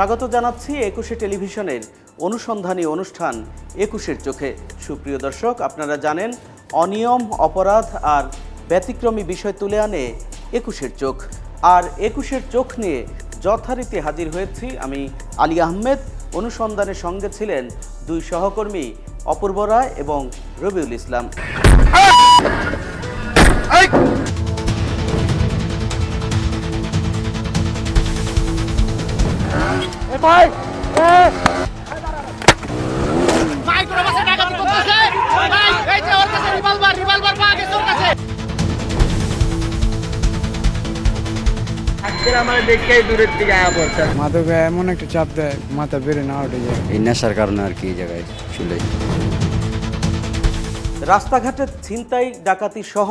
স্বাগত জানাচ্ছি একুশে টেলিভিশনের অনুসন্ধানী অনুষ্ঠান একুশের চোখে। সুপ্রিয় দর্শক, আপনারা জানেন, অনিয়ম, অপরাধ আর ব্যতিক্রমী বিষয় তুলে আনে একুশের চোখ। আর একুশের চোখ নিয়ে যথারীতি হাজির হয়েছি আমি আলী আহমেদ। অনুসন্ধানের সঙ্গে ছিলেন দুই সহকর্মী, অপূর্ব রায় এবং রবিউল ইসলাম। দেখেই দূরের দিকে আয়া পড়ছে। মাদক এমন একটা চাপ দেয় মাথা বেড়ে না উঠে যায়। এই নেশার কারণে আর কি এই জায়গায় চলে রাস্তাঘাটে ছিনতাই ডাকাতি সহ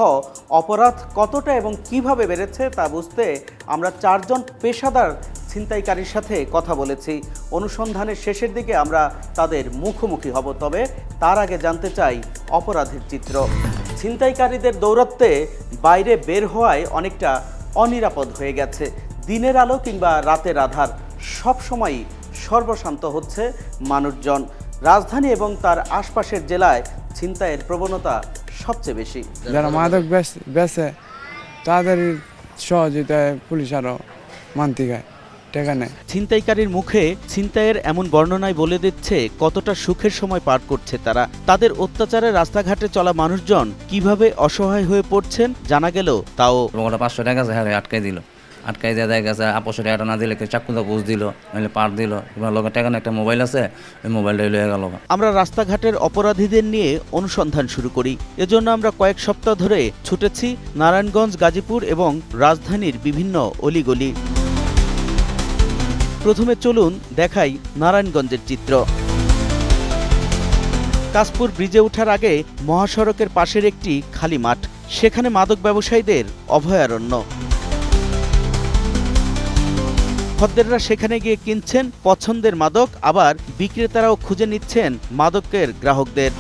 অপরাধ কতটা এবং কীভাবে বেড়েছে তা বুঝতে আমরা চারজন পেশাদার ছিনতাইকারীর সাথে কথা বলেছি। অনুসন্ধানের শেষের দিকে আমরা তাদের মুখোমুখি হব তবে তার আগে জানতে চাই অপরাধের চিত্র। ছিনতাইকারীদের দৌরত্বে বাইরে বের হওয়ায় অনেকটা অনিরাপদ হয়ে গেছে। দিনের আলো কিংবা রাতের আধার সবসময়ই সর্বশান্ত হচ্ছে মানুষজন। রাজধানী এবং তার আশপাশের জেলায় ছিনতাইয়ের প্রবণতা সবচেয়ে বেশি। যারা মাদক বেচে তাদের সহযোগিতায় পুলিশ আরও মানতে গায় ছিনতাইকারীর মুখে ছিনতাইয়ের এমন বর্ণনায় বলে দিচ্ছে কতটা সুখের সময় পার করছে তারা। তাদের অত্যাচারে রাস্তাঘাটে চলা মানুষজন কীভাবে অসহায় হয়ে পড়ছেন জানা গেল তাও পাঁচশো টাকা হ্যাঁ আটকাই দিল। আটকাই দিয়ে দেখা গেছে আপসে টাকাটা না দিলে চাকুদা পোষ দিল নাহলে পার দিল। এবার লোকের টাকা একটা মোবাইল আছে, ওই মোবাইলটা লয়ে গেল। আমরা রাস্তাঘাটের অপরাধীদের নিয়ে অনুসন্ধান শুরু করি। এজন্য আমরা কয়েক সপ্তাহ ধরে ছুটেছি নারায়ণগঞ্জ, গাজীপুর এবং রাজধানীর বিভিন্ন অলিগলি। প্রথমে চলুন দেখাই নারায়ণগঞ্জের চিত্র। কাশপুর ব্রিজে ওঠার আগে মহাসড়কের পাশের একটি খালি মাঠ, সেখানে মাদক ব্যবসায়ীদের অভয়ারণ্য। খদ্দেররা সেখানে গিয়ে কিনছেন পছন্দের মাদক আবার বিক্রেতারাও খুঁজে নিচ্ছেন মাদকের গ্রাহকদের।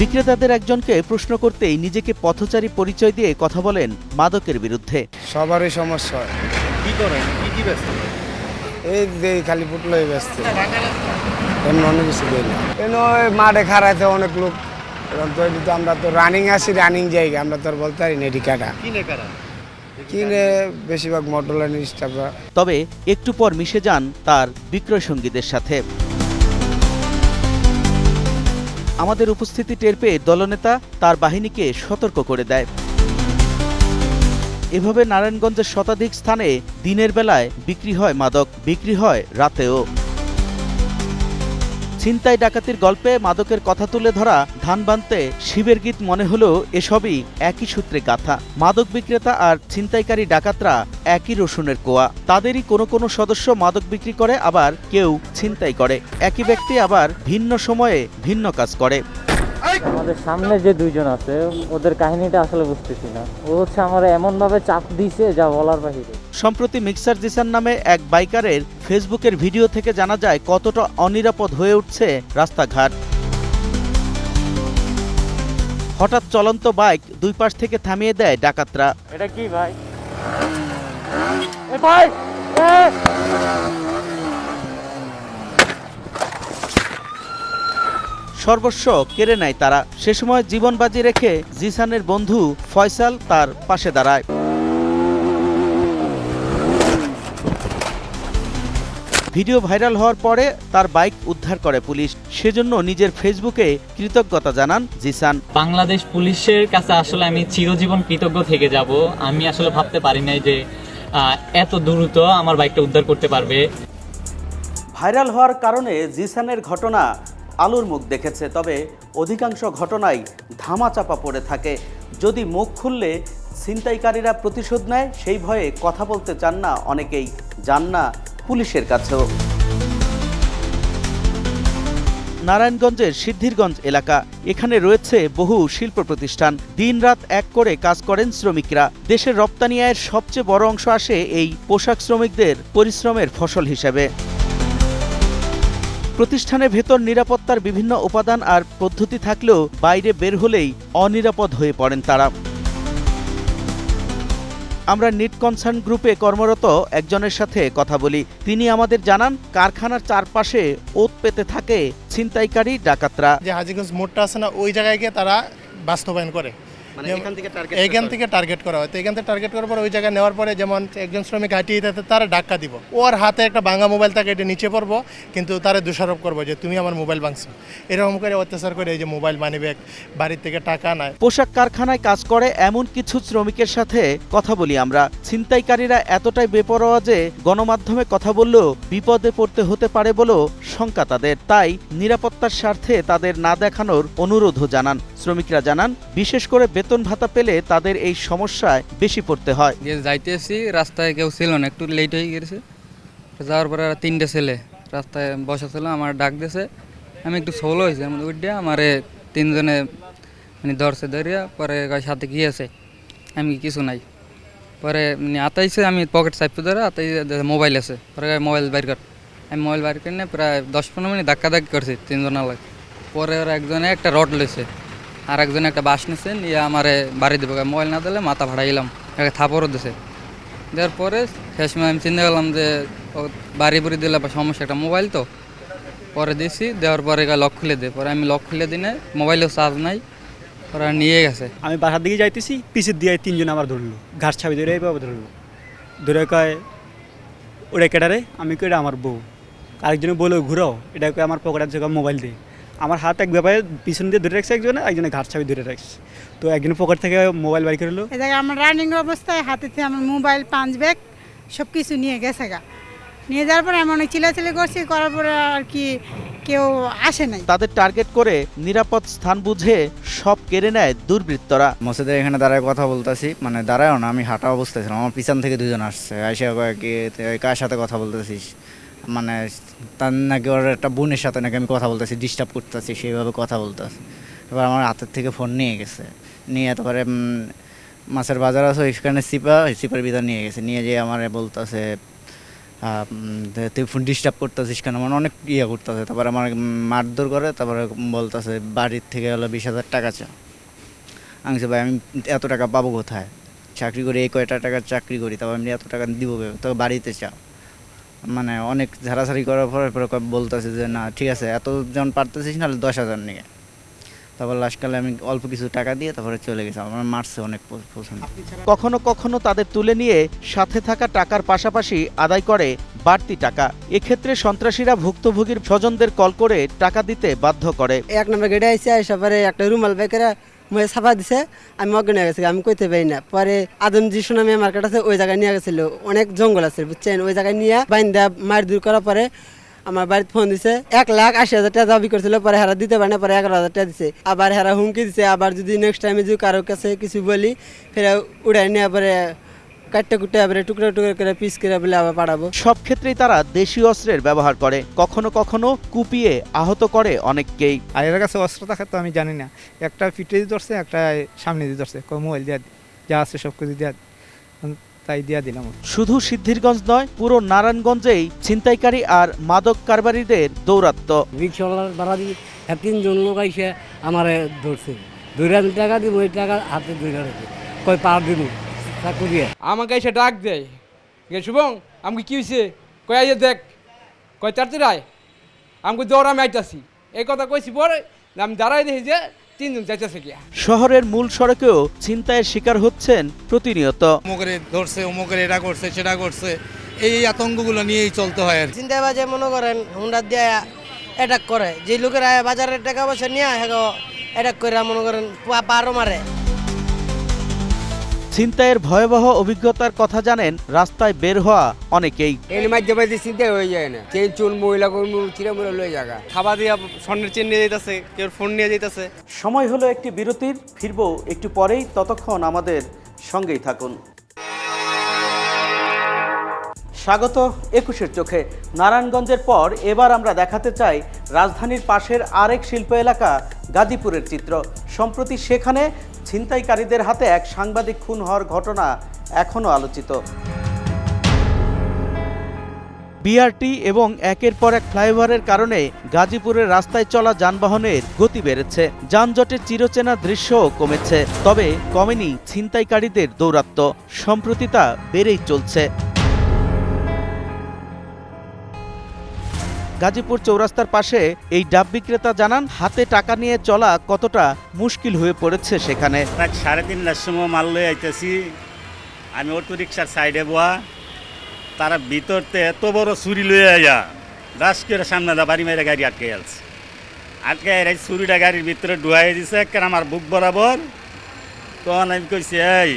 বিক্রেতাদের একজনকে প্রশ্ন করতেই নিজেকে পথচারী পরিচয় দিয়ে কথা বলেন মাদকের বিরুদ্ধে। সবারই সমস্যা হয়। কি করেন? কি কি ব্যস্ত? এই যে খালি পুটলোই ব্যস্ত। এমন অনেক কিছু দেয় না। কেন ওই মাঠে খারাইতে অনেক লোক। তো আমরা তো রানিং আসি রানিং জায়গা। আমরা তো আর বলতে পারি না কিনে কারা? বেশিরভাগ মোটর স্টাফরা তবে একটু পর মিশে যান তার বিক্রয় সঙ্গীদের সাথে। আমাদের উপস্থিতি টের পেয়ে দলনেতা তার বাহিনীকে সতর্ক করে দেয়। এভাবে নারায়ণগঞ্জের শতাধিক স্থানে দিনের বেলায় বিক্রি হয় মাদক, বিক্রি হয় রাতেও। ছিনতাই ডাকাতির গল্পে মাদকের কথা তুলে ধরা ধান বানতে শিবের গীত মনে হলেও এসবই একই সূত্রে গাথা। মাদক বিক্রেতা আর ছিনতাইকারী ডাকাতরা একই রসুনের কোয়া। তাদেরই কোনো কোনো সদস্য মাদক বিক্রি করে, আবার কেউ ছিনতাই করে। একই ব্যক্তি আবার ভিন্ন সময়ে ভিন্ন কাজ করে। আমাদের সামনে যে দুইজন আছে ওদের কাহিনীটা আসলে বুঝতেছি না। ও হচ্ছে আমার এমন ভাবে চাপ দিছে যা বলার বাহিরে। সম্প্রতি মিক্সার জিসান নামে এক বাইকারের ফেসবুকের ভিডিও থেকে জানা যায় কতটা অনিরাপদ হয়ে উঠছে রাস্তাঘাট। হঠাৎ চলন্ত বাইক দুই পাশ থেকে থামিয়ে দেয় ডাকাতরা। এটা কি ভাই? এ ভাই! সর্বস্ব কেড়ে নেয় তারা। সে সময় জীবন বাজি রেখে জিসানের বন্ধু ফয়সাল তার পাশে দাঁড়ায়। ভিডিও ভাইরাল হওয়ার পরে তার বাইক উদ্ধার করে পুলিশ। সেজন্য নিজের ফেসবুকে কৃতজ্ঞতা জানান জিসান। বাংলাদেশ পুলিশের কাছে আসলে আমি চিরজীবন কৃতজ্ঞ থেকে যাব। আমি আসলে ভাবতে পারি নাই যে এত দ্রুত আমার বাইকটা উদ্ধার করতে পারবে। ভাইরাল হওয়ার কারণে জিসানের ঘটনা আলোর মুখ দেখেছে, তবে অধিকাংশ ঘটনাই ধামাচাপা পড়ে থাকে। যদি মুখ খুললে ছিনতাইকারীরা প্রতিশোধ নেয়, সেই ভয়ে কথা বলতে চান না অনেকেই। যান না পুলিশের কাছেও। নারায়ণগঞ্জের সিদ্ধিরগঞ্জ এলাকা। এখানে রয়েছে বহু শিল্প প্রতিষ্ঠান। দিনরাত এক করে কাজ করেন শ্রমিকরা। দেশের রপ্তানি আয়ের সবচেয়ে বড় অংশ আসে এই পোশাক শ্রমিকদের পরিশ্রমের ফসল হিসেবে। প্রতিষ্ঠানের ভেতর নিরাপত্তার বিভিন্ন উপাদান আর পদ্ধতি থাকলেও বাইরে বের হলেই অনিরাপদ হয়ে পড়েন তারা। আমরা নিট কনসার্ন গ্রুপে কর্মরত একজনের সাথে কথা বলি। তিনি আমাদের জানান, কারখানার চারপাশে ওত পেতে থাকে ছিনতাইকারী ডাকাতরা। যে হাজিগঞ্জ মোড়টা আছে না, ওই জায়গায় গিয়ে তারা বাস্তবায়ন করে। এখান থেকে টার্গেট এইখান থেকে টার্গেট করা হয়। তো এখান থেকে টার্গেট করার পর ওই জায়গায় নেওয়ার পরে যেমন একজন শ্রমিক হাঁটিয়ে থাকে তারা ডাক্কা দিব। ওর হাতে একটা ভাঙা মোবাইল থাকে এটা নিচে পড়ব কিন্তু তারা দোষারোপ করব যে তুমি আমার মোবাইল ভাঙছো। এরকম করে অত্যাচার করে এই যে মোবাইল মানি ব্যাগ বাড়ির থেকে টাকা নেয় পোশাক কারখানায় কাজ করে এমন কিছু শ্রমিকের সাথে কথা বলি আমরা। ছিনতাইকারীরা এতটাই বেপরোয়া যে গণমাধ্যমে কথা বললেও বিপদে পড়তে হতে পারে বলেও শঙ্কা তাদের। তাই নিরাপত্তার স্বার্থে তাদের না দেখানোর অনুরোধও জানান। শ্রমিকরা জানান বিশেষ করে বেতন ভাতা পেলে তাদের এই সমস্যায় বেশি পড়তে হয়। যাইতেছি, রাস্তায় কেউ ছিল না, একটু লেট হয়ে গেছে যাওয়ার পরে তিনটে ছেলে রাস্তায় বসা ছিল, আমার ডাক দিয়েছে আমি একটু সোলো হয়েছি, আমি উঠে আমারে তিনজনে মানে ধরছে ধরিয়া, পরে সাথে গিয়েছে আমি কিছু নাই। পরে মানে আতাইছে, আমি পকেট চাইপে ধরে আতাই মোবাইল আছে। পরে মোবাইল বাইর কর। আমি মোবাইল বাইর করে প্রায় দশ পনেরো মিনিট ধাক্কা ধাক্কি করছি তিনজন আলাদা পরে ওরা একজনে একটা রড লইছে। আর একজনে একটা বাস নিছে নিয়ে আমারে বাড়ি দেবো। মোবাইল না দিলে মাথা ভাড়াইলাম একটা থাপড়ও দিছে। দেওয়ার পরে শেষমেশ আমি চিন্তা করলাম যে বাড়ি বুড়ি দিলে সমস্যা, একটা মোবাইল তো? পরে দিছি, দেওয়ার পরে লক খুলে দে পরে আমি লক খুলে দিনে মোবাইলেও চার্জ নাই, ওরা নিয়ে গেছে। আমি বাসার দিকে যাইতেছি, পিছের দিয়ে তিনজন আবার ধরলো। ঘাট ছাবি ধরে এইভাবে ধরলো। ধরে কয় ওটা কেটারে আমি কই, এটা আমার বউ। আরেকজনে বলে ঘুরাও। এটা আমার পকেটের জায়গা মোবাইল দিয়ে আমার হাত এক ব্যাপারে পিছন দিয়ে ধরে রাখছে একজনে একজনে ঘাট ছাবি ধরে রাখছে। তো একজন পকেট থেকে মোবাইল বাই করল আমার রানিং অবস্থায় হাতে থেকে আমার মোবাইল পাঁচ ব্যাগ সব কিছু নিয়ে গেছে গা। নিয়ে যাওয়ার পরে আমি অনেক চিলাচিলি করছি করার পরে আর কি কেউ আসে নাই। তাদের টার্গেট করে নিরাপদ স্থান বুঝে সব কেড়ে নেয় দুর্বৃত্তরা। মসজিদের এখানে দাঁড়ায় কথা বলতেছি মানে দাঁড়ায়ও না আমি হাঁটা অবস্থায় ছিলাম আমার পিছন থেকে দুজন আসছে আইসা কার সাথে কথা বলতেছিস? মানে তার নাকি ওর একটা বোনের সাথে নাকি আমি কথা বলতেছি ডিস্টার্ব করতেছি, সেইভাবে কথা বলতেছি। এবার আমার হাতের থেকে ফোন নিয়ে গেছে। নিয়ে তারপরে মাছের বাজার আছে, ওইখানে সিপা সিপার ভিতর নিয়ে গেছে। নিয়ে যেয়ে আমার বলতেছে তুই ফোন ডিস্টার্ব করতেছিস কেন? মানে অনেক ইয়ে করতেছে। তারপরে আমার মারধর করে, তারপরে বলতেছে, বাড়ির থেকে হলো বিশ হাজার টাকা চা আমি ভাই, আমি এত টাকা পাবো কোথায়? চাকরি করি, এই কয়টা টাকার চাকরি করি, তারপর আমি এত টাকা দিব ভেবে তো বাড়িতে চাও। মানে অনেক ঝাড়াঝাড়ি করার পরে পরে বলতেছে যে না ঠিক আছে এতজন পারতেছিস না দশ হাজার নিয়ে তারপর লাস্টকালে আমি অল্প কিছু টাকা দিয়ে তারপরে চলে গেছি। আমার মারছে অনেক পছন্দ। কখনো কখনো তাদের তুলে নিয়ে সাথে থাকা টাকার পাশাপাশি আদায় করে বাড়তি টাকা। এক্ষেত্রে সন্ত্রাসীরা ভুক্তভোগীর স্বজনদের কল করে টাকা দিতে বাধ্য করে। এক নম্বর গেটে আইসে আইসা পরে একটা রুমাল বেকেরা মুখে ছাপা দিছে, আমি অজ্ঞান হয়ে গেছি আমি কইতে পারি না। পরে আদমজি সুনামি আমার আছে ওই জায়গায় নিয়ে গেছিল। অনেক জঙ্গল আছে, বুঝছেন? ওই জায়গায় নিয়ে বাইন্দা মার দূর করার পরে আমার বাড়িতে ফোন দিছে, এক লাখ আশি হাজার টাকা দাবি করছিল, পরে হেরা দিতে পারে না, পরে এগারো হাজার টাকা দিছে। আবার হেরা হুমকি দিছে, আবার যদি নেক্সট টাইমে যদি কারোর কাছে কিছু বলি, ফেরা উড়াই নিয়ে পরে কাটতে কুটে আবার টুকরো টুকরো করে পিস করে বলে আবার পাঠাবো সব ক্ষেত্রেই তারা দেশীয় অস্ত্রের ব্যবহার করে কখনো কখনো কুপিয়ে আহত করে অনেককেই। আর এর কাছে অস্ত্র থাকে তো আমি জানি না। একটা পিঠে দিয়ে ধরছে একটা সামনে দিয়ে ধরছে মোবাইল দিয়া দি। যা আছে সব কিছু দিয়া তাই দিয়া দিলাম শুধু সিদ্ধিরগঞ্জ নয় পুরো নারায়ণগঞ্জেই ছিনতাইকারী আর মাদক কারবারিদের দৌরাত্ম্য। রিক্সাওয়ালার ভাড়া দিয়ে তিনজন লোক আইসে আমারে ধরছে। দুই হাজার টাকা দিব ওই টাকা হাতে দুই কয় পার দিব? আমাকে এসে ডাক দেয়। গে শুভং আমাকে কি হয়েছে কয় আইয়ে দেখ। কয় চারটি রায়। আমাকে দৌড় আমি আইতাছি। এই কথা কইছি পরে আমি দাঁড়াই দেখি যে তিনজন যাইতেছে কি শহরের মূল সড়কেও ছিনতাইয়ের শিকার হচ্ছেন প্রতিনিয়ত। অমুকের ধরছে অমুকের এটা করছে সেটা করছে। এই আতঙ্কগুলো নিয়েই চলতে হয় আর কি। চিন্তা বাজে মনে করেন হুন্ডা দিয়ে অ্যাটাক করে। যে লোকেরা বাজারের টাকা পয়সা নিয়ে হেগো অ্যাটাক করে মনে করেন পারো মারে। ছিনতাইয়ের ভয়াবহ অভিজ্ঞতার কথা জানেন রাস্তায় বের হওয়া অনেকেই। এর মাধ্যমে যে চিন্তা হয়ে যায় না। চেন চুন মহিলা কর্মী চিরা মহিলা লয়ে জায়গা খাবার দিয়ে স্বর্ণের চেন নিয়ে যেতেছে কেউ ফোন নিয়ে যেতেছে সময় হলো একটি বিরতির ফিরব একটু পরেই ততক্ষণ আমাদের সঙ্গেই থাকুন। স্বাগত একুশের চোখে। নারায়ণগঞ্জের পর এবার আমরা দেখাতে চাই রাজধানীর পাশের আরেক শিল্প এলাকা গাজীপুরের চিত্র। সম্প্রতি সেখানে ছিনতাইকারীদের হাতে এক সাংবাদিক খুন হওয়ার ঘটনা এখনও আলোচিত। বিআরটি এবং একের পর এক ফ্লাইওভারের কারণে গাজীপুরের রাস্তায় চলা যানবাহনের গতি বেড়েছে। যানজটের চিরচেনা দৃশ্যও কমেছে, তবে কমেনি ছিনতাইকারীদের দৌরাত্ম্য। সম্প্রতি তা বেড়েই চলছে। গাজীপুর চৌরাস্তার পাশে এই ডাব বিক্রেতা জানান, হাতে টাকা নিয়ে চলা কতটা মুশকিল হয়ে পড়েছে সেখানে। সাড়ে তিনটার সময় মাল লয়ে আইতেছি। আমি অটো রিক্সার সাইডে boa তারা ভিতরতে এত বড় ছুরি লয়ে আয়া, রাস করে সামনে দা বাড়ি মেরে গাড়ি আটকে গেছে আটকে এই ছুরিটা গাড়ির ভিতরে ডুয়াই দিছে কেন আমার বুক বরাবর। তখন আমি কইছি, এই,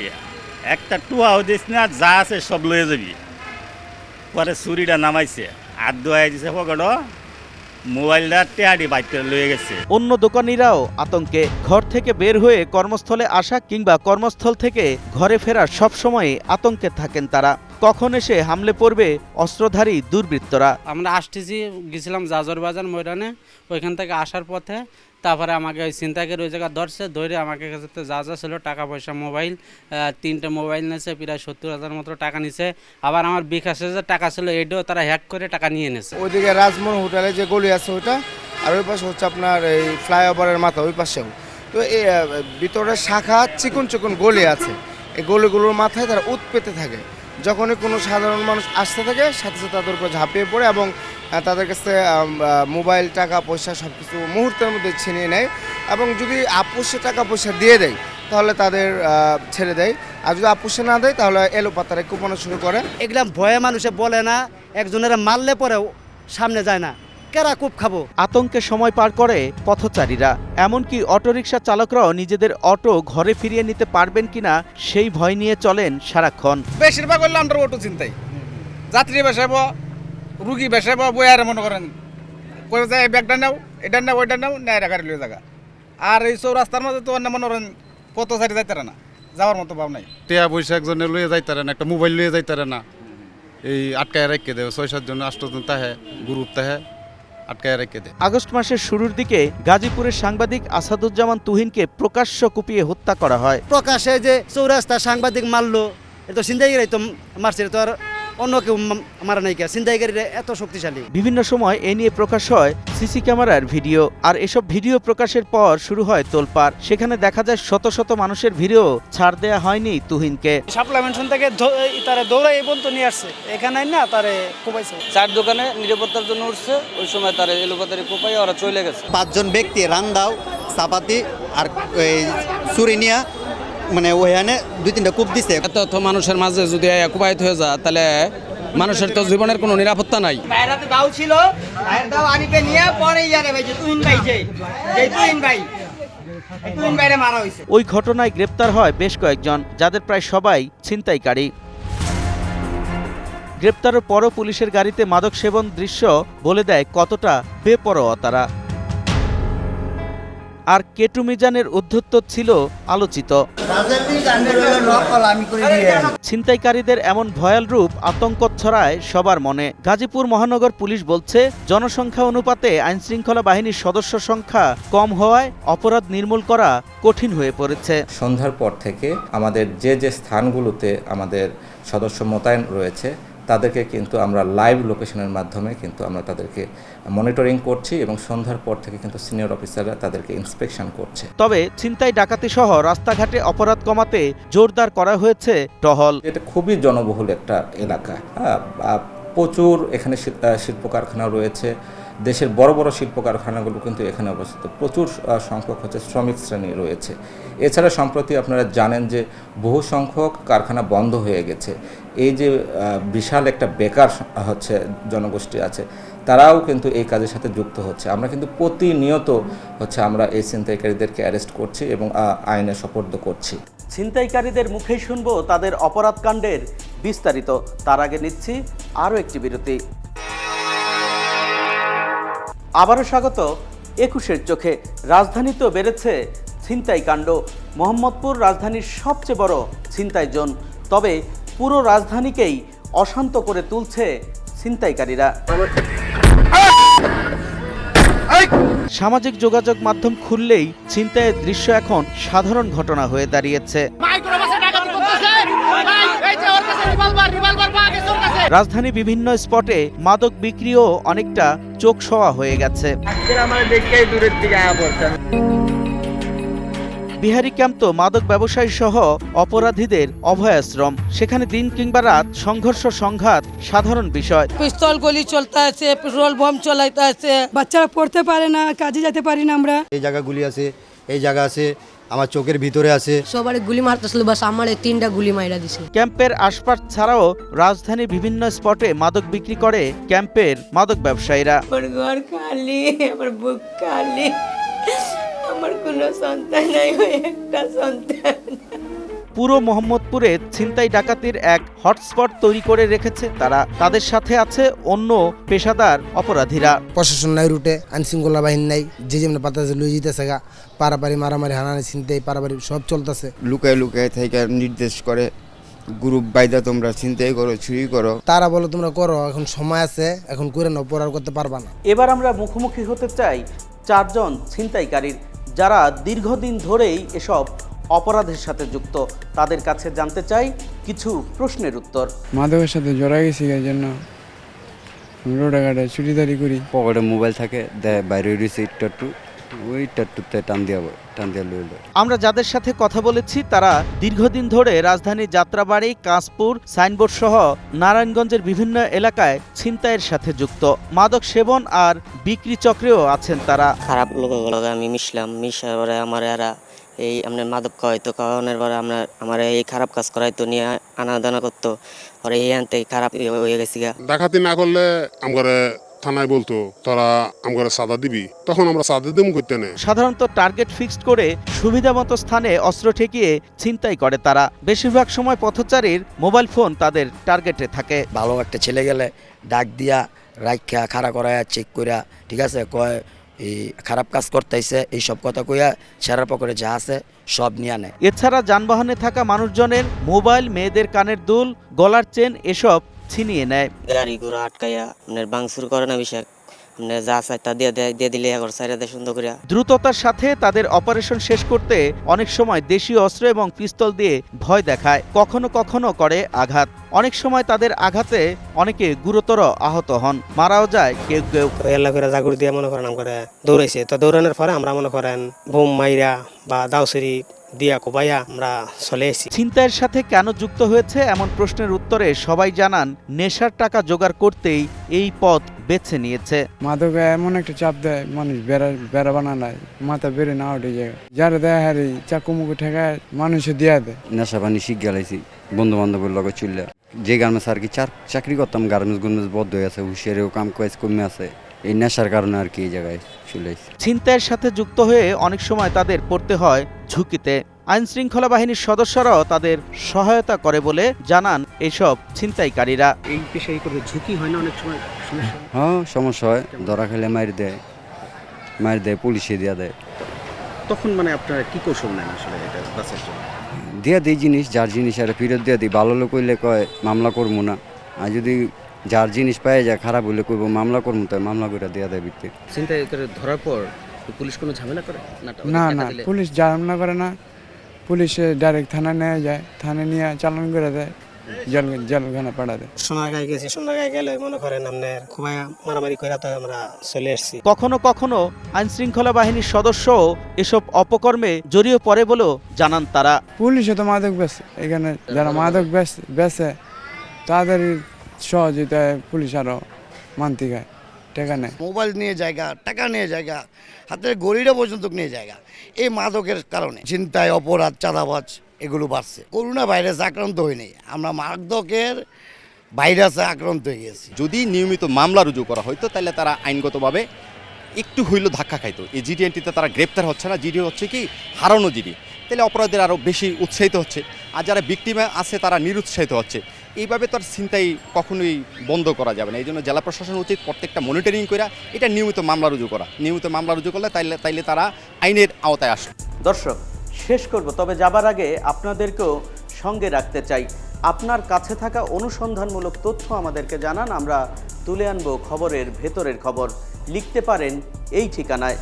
একটা টুয়াও দিস না, যা আছে সব লয়ে যাবি। পরে ছুরিটা নামাইছে। আর ডুয়াই দিছে পকেট মোবাইলটা লয়ে গেছে। অন্য দোকানিরাও আতঙ্কে ঘর থেকে বের হয়ে কর্মস্থলে আসা কিংবা কর্মস্থল থেকে ঘরে ফেরা সবসময় আতঙ্কে থাকেন তারা। কখন এসে হামলে পড়বে অস্ত্রধারী দুর্বৃত্তরা? আমরা আসতেছি গেছিলাম জাজর বাজার ময়দানে। ওইখান থেকে আসার পথে তারপরে আমাকে ওই চিন্তাকের ওই জায়গা ধরছে ধরে আমাকে কাছে তো যা যা ছিল টাকা পয়সা মোবাইল তিনটে মোবাইল নিয়েছে প্রায় সত্তর হাজার মতো টাকা নিছে আবার আমার বিকাশে যে টাকা ছিল এটাও তারা হ্যাক করে টাকা নিয়ে নিছে ওইদিকে রাজমোহন হোটেলে যে গলি আছে ওইটা আর ওই পাশে হচ্ছে আপনার এই ফ্লাইওভারের মাথা ওই পাশেও। তো এই ভিতরে শাখা চিকন চিকন গলি আছে। এই গলিগুলোর মাথায় তারা উৎ পেতে থাকে। যখনই কোনো সাধারণ মানুষ আসতে থাকে, সাথে সাথে তাদের উপর ঝাঁপিয়ে পড়ে এবং তাদের কাছে মোবাইল, টাকা, পয়সা সব কিছু মুহূর্তের মধ্যে ছিনিয়ে নেয় এবং যদি আপোষে টাকা পয়সা দিয়ে দেয়, তাহলে তাদের ছেড়ে দেয়। আর যদি আপোষে না দেয়, তাহলে এলো পাতারে কুপানো শুরু করে। এগুলো ভয়ে মানুষে বলে না, একজনের মারলে পরেও সামনে যায় না। কেরা খুব খাব? আতঙ্কে সময় পার করে পথচারীরা। এমনকি অটোরিকশা চালকরাও নিজেদের অটো ঘরে ফিরিয়ে নিতে পারবেন কিনা সেই ভয় নিয়ে চলেন সারাক্ষণ। বেশিরভাগ হইলে আমরা অটো চিন্তাই। যাত্রী বেসাইব রুগী বেসাইব বইয়ারে মনে করেন কই যায় ব্যাগটা নাও এটা নাও ওইটা নাও নেয় গাড়ি লয়ে জায়গা আর এই সব রাস্তার মধ্যে তো অন্য মনে করেন সারি যাইতে না যাওয়ার মতো ভাব নাই। টিয়া পয়সা একজনে লয়ে যাইতারে না একটা মোবাইল লয়ে যাইতারে না। এই আটকায় রেখে দেবে ছয় সাতজন আষ্টজন তাহে গ্রুপ তাহে। আটকায় রেখে দেয়। আগস্ট মাসের শুরুর দিকে গাজীপুরের সাংবাদিক আসাদুজ্জামান তুহিনকে প্রকাশ্য কুপিয়ে হত্যা করা হয়। প্রকাশে যে চৌরাস্তা সাংবাদিক মারলো এ তো সিন্দাইগারি তো মারছে তো আর অন্য কেউ মারা নাই কে। সিন্দাইগারিরা এত শক্তিশালী। বিভিন্ন সময় এ নিয়ে প্রকাশ হয় সিসি ক্যামেরার ভিডিও। আর এসব ভিডিও প্রকাশের পর শুরু হয় তোলপাড়। সেখানে দেখা যায় শত শত মানুষের ভিডিও ছাড় দেয়া হয়নি তুহিনকে। সাপ্লামেন্টন থেকে তারা দৌড়াই এই পর্যন্ত নিয়ে আসছে। এখানে না তারে কোপাইছে। চার দোকানে নিরাপত্তার জন্য উঠছে। ওই সময় তারা এলোপাতারি কোপাই ওরা চলে গেছে। পাঁচজন ব্যক্তি রান্দাও চাপাতি আর এই সুরিনিয়া মানে ওই ওখানে দুই তিনটা কূপ দিছে। এত তো মানুষের মাঝে যদি কুপায়িত হয়ে যায় তাহলে মানুষের তো জীবনের কোনো নিরাপত্তা নাই। বাইরাতে দাও ছিল দাও আনিকে নিয়ে পরে ইয়ারে ভাই যে তুহিন ভাই যে যে তুহিন ভাই ওই ঘটনায় গ্রেপ্তার হয় বেশ কয়েকজন যাদের প্রায় সবাই ছিনতাইকারী। গ্রেপ্তারের পরও পুলিশের গাড়িতে মাদক সেবন দৃশ্য বলে দেয় কতটা বেপরোয়া তারা। আর কেটু মিজানের উদ্ধত্ত ছিল আলোচিত। ছিনতাইকারীদের এমন ভয়াল রূপ আতঙ্ক ছড়ায় সবার মনে। গাজীপুর মহানগর পুলিশ বলছে, জনসংখ্যা অনুপাতে আইনশৃঙ্খলা বাহিনীর সদস্য সংখ্যা কম হওয়ায় অপরাধ নির্মূল করা কঠিন হয়ে পড়েছে। সন্ধ্যার পর থেকে আমাদের যে যে স্থানগুলোতে আমাদের সদস্য মোতায়েন রয়েছে তাদেরকে কিন্তু আমরা লাইভ লোকেশনের মাধ্যমে কিন্তু আমরা তাদেরকে মনিটরিং করছি এবং সন্ধ্যার পর থেকে কিন্তু সিনিয়র অফিসাররা তাদেরকে ইন্সপেকশন করছে। তবে ছিনতাই ডাকাতি সহ রাস্তাঘাটে অপরাধ কমাতে জোরদার করা হয়েছে টহল। এটা খুবই জনবহুল একটা এলাকা। প্রচুর এখানে শিল্প কারখানা রয়েছে। দেশের বড় বড় শিল্প কারখানাগুলো কিন্তু এখানে অবস্থিত। প্রচুর সংখ্যক হচ্ছে শ্রমিক শ্রেণি রয়েছে। এছাড়া সম্প্রতি আপনারা জানেন যে বহু সংখ্যক কারখানা বন্ধ হয়ে গেছে। এই যে বিশাল একটা বেকার হচ্ছে জনগোষ্ঠী আছে, তারাও কিন্তু এই কাজের সাথে যুক্ত হচ্ছে। আমরা কিন্তু প্রতিনিয়ত হচ্ছে আমরা এই ছিনতাইকারীদেরকে অ্যারেস্ট করছি এবং আইনে সপর্দ করছি। ছিনতাইকারীদের মুখেই শুনব তাদের অপরাধ কাণ্ডের বিস্তারিত। তার আগে নিচ্ছি আরও একটি বিরতি। আবারও স্বাগত একুশের চোখে। রাজধানীতেও বেড়েছে ছিনতাই কাণ্ড। মোহাম্মদপুর রাজধানীর সবচেয়ে বড় ছিনতাই জোন। তবে পুরো রাজধানীকেই অশান্ত করে তুলছে ছিনতাইকারীরা। সামাজিক যোগাযোগ মাধ্যম খুললেই ছিনতাইয়ের দৃশ্য এখন সাধারণ ঘটনা হয়ে দাঁড়িয়েছে। রাজধানী বিভিন্ন স্পটে মাদক বিক্রিও অনেকটা চোখ সওয়া হয়ে গেছে। বিহারি ক্যাম্প তো মাদক ব্যবসায়ী সহ অপরাধীদের অভয়াশ্রম। সেখানে দিন কিংবা রাত সংঘর্ষ সংঘাত সাধারণ বিষয়। পিস্তল গলি চলতে আছে পেট্রোল বম চলাইতে আছে। বাচ্চারা পড়তে পারে না কাজে যেতে পারি না আমরা। এই জায়গাগুলি আছে এই জায়গা আছে আমার চোখের ভিতরে আছে। সবার গুলি মারতেছিল বাস আমার এই তিনটা গুলি মাইরা দিছে। ক্যাম্পের আশপাশ ছাড়াও রাজধানীর বিভিন্ন স্পটে মাদক বিক্রি করে ক্যাম্পের মাদক ব্যবসায়ীরা। আমার ঘর খালি আমার বুক খালি। আমার কোনো সন্তান নাই ওই একটা সন্তান। পুরো মোহাম্মদপুরে ছিনতাই ডাকাতির এক হটস্পট তৈরি করে রেখেছে তারা। তাদের সাথে আছে অন্য পেশাদার অপরাধীরা। প্রশাসন নাই রুটে আইন শৃঙ্খলা বাহিনী নাই যে যেমন পাতা লুই যেতেছে গা পারাপারি মারামারি হানানি ছিনতাই পারাপারি সব চলতেছে। লুকায় লুকায় থেকে নির্দেশ করে গ্রুপ বাইদা তোমরা চিন্তাই করো চুরি করো। তারা বলো তোমরা করো এখন সময় আছে এখন করে নাও পড়ার করতে পারবা না। এবার আমরা মুখোমুখি হতে চাই চারজন ছিনতাইকারীর যারা দীর্ঘদিন ধরেই এসব অপরাধের সাথে যুক্ত। তাদের কাছে জানতে চাই কিছু প্রশ্নের উত্তর। মাদকের সাথে জড়া গেছি এই জন্য। রোডে ঘাটে চুরিদারি করি। পকেটে মোবাইল থাকে দেয় বাইরে রয়েছে টাট্টু ওই টাট্টুতে টান দিয়া টান দিয়া লইল আমরা যাদের সাথে কথা বলেছি তারা দীর্ঘদিন ধরে রাজধানীর যাত্রাবাড়ি কাঁচপুর সাইনবোর্ড সহ নারায়ণগঞ্জের বিভিন্ন এলাকায় ছিনতাইয়ের সাথে যুক্ত। মাদক সেবন আর বিক্রি চক্রেও আছেন তারা। খারাপ লোকগুলো আমি মিশলাম মিশার পরে আমার এরা এই আপনার মাদক খাওয়াইতো খাওয়ানোর পরে আপনার আমার এই খারাপ কাজ করাইতো নিয়ে আনা দানা করতো। পরে এই আনতে খারাপ হয়ে গেছি গা ডাকাতি না করলে আমার থানায় বলতো তোরা আমার সাদা দিবি। তখন আমরা সাদা দিম করতে নেই সাধারণত টার্গেট ফিক্সড করে সুবিধামতো স্থানে অস্ত্র ঠেকিয়ে ছিনতাই করে তারা। বেশিরভাগ সময় পথচারীর মোবাইল ফোন তাদের টার্গেটে থাকে। ভালো একটা ছেলে গেলে ডাক দিয়া রাইখা খাড়া করায়া চেক কইরা ঠিক আছে কয় এই খারাপ কাজ করতেছে এই সব কথা কইয়া সেরার পকেটে যা আছে সব নিয়ে নেয় এছাড়া যানবাহনে থাকা মানুষজনের মোবাইল মেয়েদের কানের দুল গলার চেন এসব ছিনিয়ে নেয়। গাড়ি ঘোড়া আটকাইয়া আপনার বাংসুর করে না বিষয় যা চাই তা দিয়ে দেয় দিয়ে দিলে সাইডে সুন্দর করিয়া। দ্রুততার সাথে তাদের অপারেশন শেষ করতে অনেক সময় দেশীয় অস্ত্র এবং পিস্তল দিয়ে ভয় দেখায় কখনো কখনো করে আঘাত। অনেক সময় তাদের আঘাতে অনেকে গুরুতর আহত হন। মারাও যায় কেউ কেউ। এলা করে জাগুর দিয়ে মনে করেন করে দৌড়াইছে। তো দৌড়ানোর পরে আমরা মনে করেন বোম মাইরা বা দাউসরি দিয়া কোবাইয়া আমরা চলে এসেছি। ছিনতাইয়ের সাথে কেন যুক্ত হয়েছে এমন প্রশ্নের উত্তরে সবাই জানান নেশার টাকা জোগাড় করতেই এই পথ বেছে নিয়েছে। মাদক এমন একটা চাপ দেয় মানুষ বেড়া বেড়া বানা নাই মাথা বেড়ে না উঠে যায়। যারা দেয় হারি চাকু মুকু ঠেকায় মানুষে দিয়া দেয়। নেশা পানি শিখ গেলাইছি বন্ধু বান্ধবের লগে চললে যে গার্মেন্টস আর কি চার চাকরি করতাম গার্মেন্টস গার্মেন্টস বদ্ধ হয়ে আছে হুঁশিয়ারিও কাম কাজ কমে আছে। এই নেশার কারণে আর কি এই জায়গায় চলে ছিনতাইয়ের সাথে যুক্ত হয়ে অনেক সময় তাদের পড়তে হয় ঝুঁকিতে। আইন শৃঙ্খলা বাহিনীর সদস্যরাও তাদের সহায়তা করে বলে জানান এসব ছিনতাইকারীরা। এই পেশাই করে ঝুঁকি হয় না অনেক সময়? হ্যাঁ? সমস্যা হয়। ধরা খেলে মার দেয়। মার দেয় পুলিশে দিয়া দেয়। তখন মানে আপনারা কি কৌশল নেন আসলে এটা বাঁচার জন্য? দিয়া দিই জিনিস যার জিনিস আর ফেরত দিয়া দিই। ভালো লোক হইলে কয় মামলা করব না। আর যদি যার জিনিস পাই যায় খারাপ হইলে কইব মামলা করব তাই মামলা করে দেয়া দেয় বিকতে ছিনতাই করে ধরার পর পুলিশ কোনো ঝামেলা করে? না না পুলিশ জানা করে না। পুলিশে ডাইরেক্ট থানা নিয়ে যায় থানা নিয়ে চালান করে দেয়। জেল জেলখানা গেছি সোনারগাঁয়ে গেলে মনে করেন আপনার খুবই মারামারি করে তো আমরা চলে এসেছি। কখনো কখনো আইন শৃঙ্খলা বাহিনীর সদস্যও এসব অপকর্মে জড়িয়ে পড়ে বলেও জানান তারা। পুলিশে তো মাদক বেছে এখানে যারা মাদক বেছে বেছে তাদের সহযোগিতায় পুলিশ আরও মানতে গায় টেকা নেয়। মোবাইল নিয়ে জায়গা টাকা নিয়ে জায়গা হাতের গড়িটা পর্যন্ত নিয়ে জায়গা এই মাদকের কারণে। চিন্তায় অপরাধ চাঁদাবাজ এগুলো বাড়ছে। করোনা ভাইরাস আক্রান্ত হয়নি আমরা মাদকের ভাইরাসে আক্রান্ত হয়ে গেছি। যদি নিয়মিত মামলা রুজু করা হয়তো তাহলে তারা আইনগতভাবে একটু হইলেও ধাক্কা খাইতো। এই জিডিএনটিতে তারা গ্রেপ্তার হচ্ছে না। জিডি হচ্ছে কি হারানো জিডি তাহলে অপরাধীরা আরও বেশি উৎসাহিত হচ্ছে। আর যারা বিক্টিমে আছে তারা নিরুৎসাহিত হচ্ছে। এইভাবে তো আর চিন্তাই কখনোই বন্ধ করা যাবে না। এই জন্য জেলা প্রশাসন উচিত প্রত্যেকটা মনিটরিং করা এটা নিয়মিত মামলা রুজু করা। নিয়মিত মামলা রুজু করলে তাইলে তাইলে তারা আইনের আওতায় আসবে দর্শক শেষ করব। তবে যাবার আগে আপনাদেরকেও সঙ্গে রাখতে চাই। আপনার কাছে থাকা অনুসন্ধানমূলক তথ্য আমাদেরকে জানান, আমরা তুলে আনব খবরের ভেতরের খবর। লিখতে পারেন এই ঠিকানায়।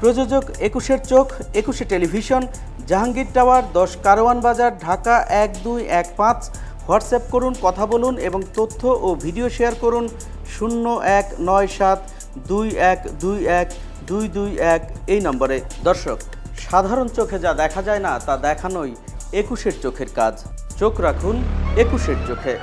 প্রযোজক একুশের চোখ, একুশে টেলিভিশন, জাহাঙ্গীর টাওয়ার, দশ কারওয়ান বাজার, ঢাকা এক দুই এক পাঁচ। হোয়াটসঅ্যাপ করুন, কথা বলুন এবং তথ্য ও ভিডিও শেয়ার করুন শূন্য এক নয় সাত দুই এক দুই এক দুই দুই এক এই নম্বরে। দর্শক সাধারণ চোখে যা দেখা যায় না, তা দেখানোই একুশের চোখের কাজ। চোখ রাখুন একুশের চোখে।